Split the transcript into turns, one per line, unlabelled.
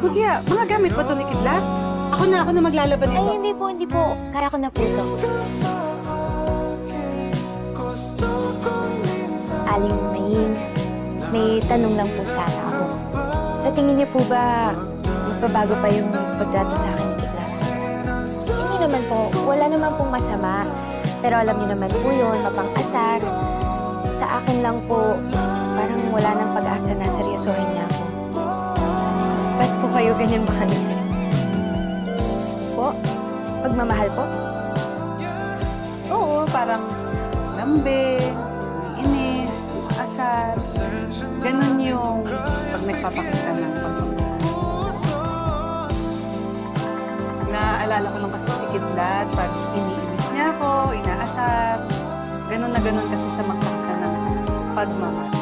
Kuya, mga gamit ba ito ni Kidlat? Ako na, ako na maglalaban
Ay,
nito.
hindi po, hindi po. Kaya ko na po ito. Aling may, may tanong lang po sana ako. Sa tingin niyo po ba, magbabago pa yung pagtrato sa akin ni Kidlat? Hindi naman po. Wala naman pong masama. Pero alam niyo naman po yun, mapang-asar. Sa akin lang po, parang wala nang pag-asa na seryosohin niya ako. Ba't po kayo ganyan ba kanina? Po? Pagmamahal po?
Oo, parang lambing, inis, asar. Ganun yung pag nagpapakita ng pagmamahal. Naaalala ko lang kasi si Kidlat pag iniinis niya ako, inaasar. Ganun na ganun kasi siya magpakita ng pagmamahal.